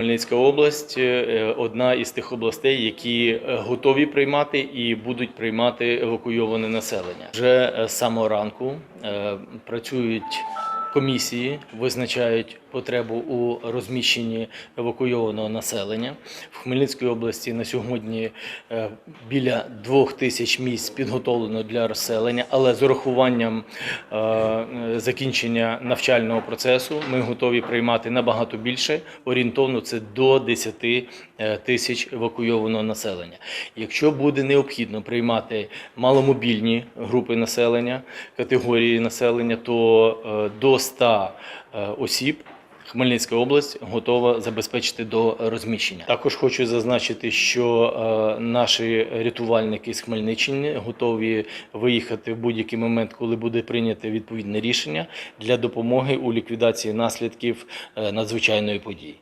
Хмельницька область е, одна із тих областей, які е, готові приймати і будуть приймати евакуйоване населення. Вже е, з самого ранку е, працюють комісії, визначають потребу у розміщенні евакуйованого населення. В Хмельницькій області на сьогодні е, біля двох тисяч місць підготовлено для розселення, але з урахуванням е, закінчення навчального процесу ми готові приймати набагато більше. Орієнтовно це до 10 е, тисяч евакуйованого населення. Якщо буде необхідно приймати маломобільні групи населення, категорії населення, то е, до 100 е, осіб. Хмельницька область готова забезпечити до розміщення. Також хочу зазначити, що е, наші рятувальники з Хмельниччини готові виїхати в будь-який момент, коли буде прийнято відповідне рішення для допомоги у ліквідації наслідків е, надзвичайної події.